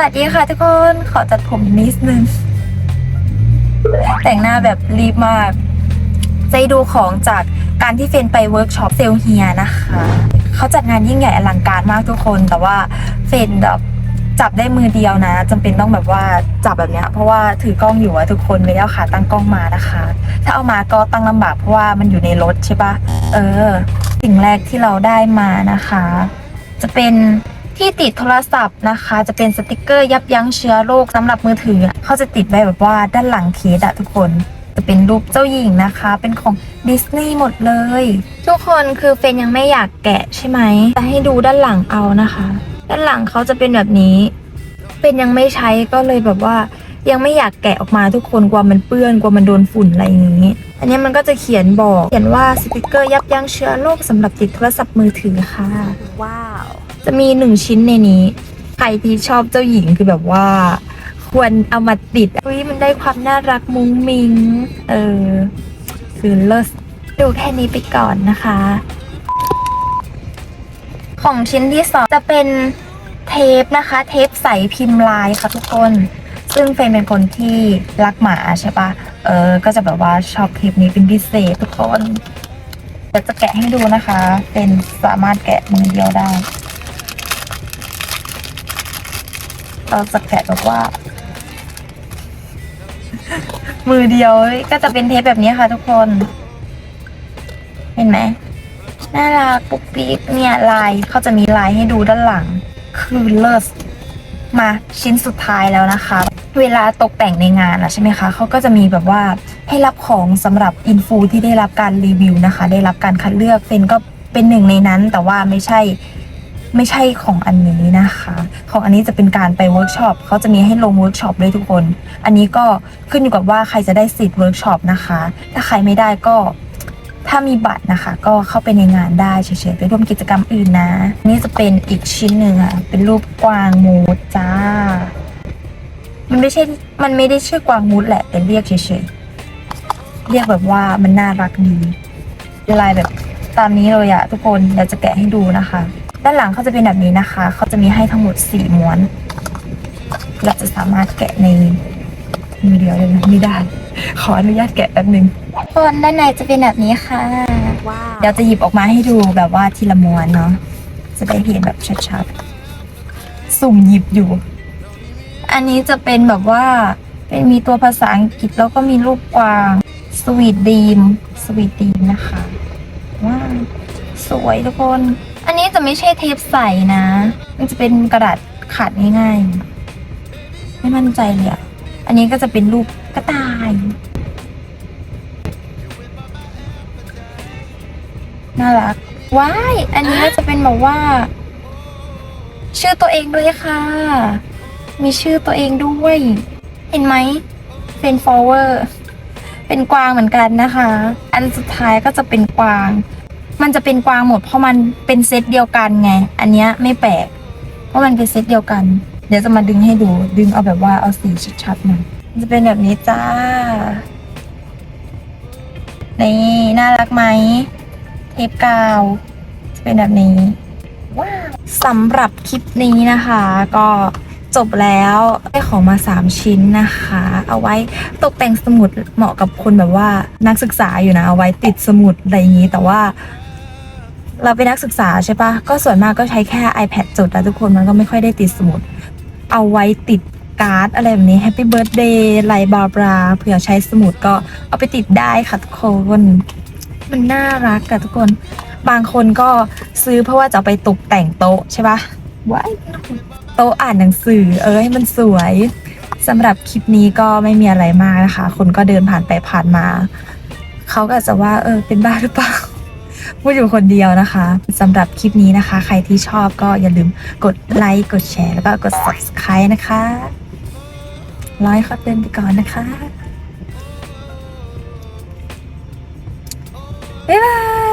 วัสดีค่ะทุกคนขอจัดผมนิดนึง แต่งหน้าแบบรีบมากจะให้ดูของจากการที่เฟนไปเวิร์กช็อปเซลเฮียนะคะ เขาจัดงานยิ่งใหญ่อลังการมากทุกคน แต่ว่าเฟนแบบจับได้มือเดียวนะจำเป็นต้องแบบว่าจับแบบเนี้ยเพราะว่าถือกล้องอยู่อะทุกคนไม่ได้เอาขาตั้งกล้องมานะคะ ถ้าเอามาก็ตั้งลำบากเพราะว่ามันอยู่ในรถใช่ปะเออ สิ่งแรกที่เราได้มานะคะ จะเป็น ที่ติดโทรศัพท์นะคะ จะเป็นสติกเกอร์ยับยั้งเชื้อโรคสำหรับมือถือเขาจะติดไว้แบบว่าด้านหลังเคสอะทุกคนจะเป็นรูปเจ้าหญิงนะคะ เป็นของดิสนีย์หมดเลย ทุกคนคือเฟนยังไม่อยากแกะใช่ไหมจะให้ดูด้านหลังเอานะคะ ด้านหลังเขาจะเป็นแบบนี้เป็นยังไม่ใช้ก็เลยแบบว่า ยังไม่อยากแกะออกมาทุกคนกลัวมันเปื้อนกลัวมันโดนฝุ่นอะไรอย่างนี้ อันนี้มันก็จะเขียนบอก เขียนว่าสติกเกอร์ยับยั้งเชื้อโรคสำหรับติดโทรศัพท์มือถือค่ะ ว้าว จะมีหนึ่งชิ้นในนี้ ใครที่ชอบเจ้าหญิงคือแบบว่า ควรเอามาติดอุ้ยมันได้ความน่ารักมุ้งมิง เออ คือเลิศดูแค่นี้ไปก่อนนะคะ ของชิ้นที่สองจะเป็นเทปนะคะ เทปใสพิมพ์ลายค่ะทุกคน ซึ่งเฟนเป็นคนที่รักหมาใช่ปะเออ ก็จะแบบว่าชอบเทปนี้เป็นพิเศษทุกคนเดี๋ยวจะแกะให้ดูนะคะ เป็นสามารถแกะมือเดียวได้ เราจะแกะแบบว่า มือเดียวก็จะเป็นเทปแบบนี้ค่ะทุกคน เห็นไหมน่ารักปุ๊กปิ๊กเนี่ยลายเขาจะมีลายให้ดูด้านหลัง คือเลิศมาชิ้นสุดท้ายแล้วนะคะ เวลาตกแต่งในงานอะใช่ไหมคะเขาก็จะมีแบบว่าให้รับของสำหรับอินฟูที่ได้รับการรีวิวนะคะ ได้รับการคัดเลือกเฟนก็เป็นหนึ่งในนั้น แต่ว่าไม่ใช่ ไม่ใช่ของอันนี้นะคะ ของอันนี้จะเป็นการไปเวิร์กช็อปเขาจะมีให้ลงเวิร์กช็อปด้วยทุกคน อันนี้ก็ขึ้นอยู่กับว่าใครจะได้สิทธิ์เวิร์กช็อปนะคะ ถ้าใครไม่ได้ก็ถ้ามีบัตรนะคะ ก็เข้าไปในงานได้เฉยๆไปร่วมกิจกรรมอื่นนะ นี่จะเป็นอีกชิ้นหนึ่งอะเป็นรูปกวางมูดจ้า มันไม่ใช่ มันไม่ได้ชื่อกวางมูดแหละแต่เรียกเฉยๆเรียกแบบว่ามันน่ารักดีลายแบบตามนี้เลยอะทุกคนเดี๋ยวจะแกะให้ดูนะคะ ด้านหลังเขาจะเป็นแบบนี้นะคะ เขาจะมีให้ทั้งหมดสี่ม้วน เราจะสามารถแกะในมือเดียวเลยนะไม่ได้ ขออนุญาตแกะแป๊บนึงคนด้านในจะเป็นแบบนี้ค่ะว้าวเดี๋ยวจะหยิบออกมาให้ดูแบบว่าทีละม้วนเนาะ จะได้เห็นแบบชัดๆ สุ่มหยิบอยู่ อันนี้จะเป็นแบบว่า เป็นมีตัวภาษาอังกฤษแล้วก็มีรูปกวางสวีทดีมสวีทดีมนะคะว้าวสวยทุกคนอั นนี้จะไม่ใช่เทปใสนะ มันจะเป็นกระดาษขาดง่ายๆ ไม่มั่นใจเลยอะอันนี้ก็จะเป็นรูปกระต่าย น่ารัก ว้าย อันนี้ก็จะเป็นแบบว่า ชื่อตัวเองด้วยค่ะ มีชื่อตัวเองด้วย เห็นไหม เป็นฟอเวอร์เป็นกวางเหมือนกันนะคะ อันสุดท้ายก็จะเป็นกวาง มันจะเป็นกวางหมดเพราะมันเป็นเซตเดียวกันไง อันเนี้ยไม่แปลก เพราะมันเป็นเซตเดียวกัน เดี๋ยวจะมาดึงให้ดู ดึงเอาแบบว่าเอาสีชัดๆหน่อยมันจะเป็นแบบนี้จ้า นี่น่ารักไหม เทปกาวจะเป็นแบบนี้ ว้าวสำหรับคลิปนี้นะคะ ก็จบแล้วได้ของมา 3 ชิ้นนะคะ เอาไว้ตกแต่งสมุดเหมาะกับคนแบบว่านักศึกษาอยู่นะ เอาไว้ติดสมุดอะไรอย่างนี้แต่ว่า เราเป็นนักศึกษาใช่ปะก็ส่วนมากก็ใช้แค่ iPad จดแล้วทุกคนมันก็ไม่ค่อยได้ติดสมุด เอาไว้ติดการ์ดอะไรแบบนี้ Happy Birthday ไลบาบราเผื่อใช้สมุดก็เอาไปติดได้ค่ะทุกคนมันน่ารักอะทุกคน บางคนก็ซื้อเพราะว่าจะไปตกแต่งโต๊ะใช่ปะว้ายโต๊ะอ่านหนังสือ เออให้มันสวยสำหรับคลิปนี้ก็ไม่มีอะไรมากนะคะ คนก็เดินผ่านไปผ่านมา เขาก็จะว่าเออเป็นบ้าหรือเปล่า พูดอยู่คนเดียวนะคะสำหรับคลิปนี้นะคะ ใครที่ชอบก็อย่าลืมกดไลค์กดแชร์แล้วก็กด subscribe นะคะร้อยขอเตือนไปก่อนนะคะบ๊ายบาย